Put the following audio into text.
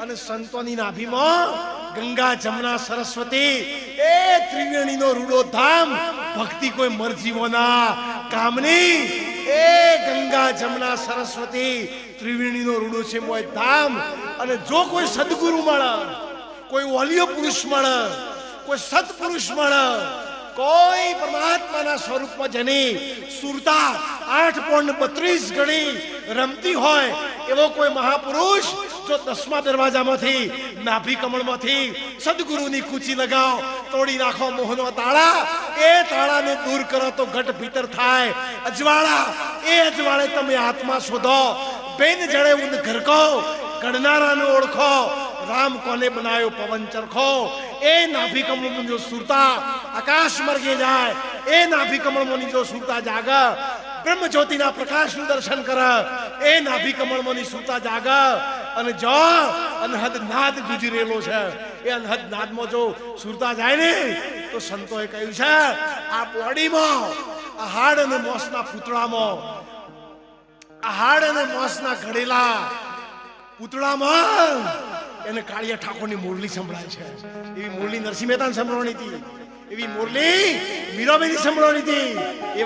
અને સંતોની નાભીમાં ગંગા, જમના, સરસ્વતી એ ત્રિવેણીનો રૂડો ધામ. ભક્તિ કોઈ મરજીવોના કામની એ ગંગા, જમના, સરસ્વતી ત્રિવેણીનો રૂડો છે મોય ધામ. અને જો કોઈ સદગુરુ મળે, કોઈ વલિયો પુરુષ મળે, કોઈ સત્પુરુષ મળે, કોઈ પરમાત્માના સ્વરૂપમાં જેની સુરતા આઠ પોઈન્ટ બત્રીસ ગણી રમતી હોય એવો કોઈ મહાપુરુષ જો દસમા દરવાજામાંથી નાભી કમળમાંથી સદગુરુની કૂચી લગાવ, તોડી નાખો મોહનો તાળા. એ તાળાને દૂર કરો તો ઘટ ભીતર થાય. અજવાળા, એ અજવાળે તમે આત્મા શોધો. બેન જડે ઉન ઘરકો ગણનારાને ઓળખો. રામ કોને બનાવ્યો પવન ચરખો? એ નાભી કમળની જો સુરતા આકાશ મરગે જાય, એ નાભી કમળની જો સુરતા જાગ બ્રહ્મ જ્યોતિના પ્રકાશનું દર્શન કર. એ નાભી કમળની સુરતા જાગ. અને જો અનહદ નાદ ગુજી રહેલો છે. એ અનહદ નાદમાં જો સુરતા જાય ને, તો સંતોએ કહ્યું છે, આ બોડીમાં, આ હાડ અને મોસના પૂતળામાં, આ હાડ અને મોસના ઘડેલા પૂતળામાં એને કાળિયા ઠાકોરની મુરલી સંભળાય છે. એવી મુરલી નરસિંહ મહેતાને સંભળવાની હતી. એવી મુરલી મીરાબાઈની સંભળવાની હતી.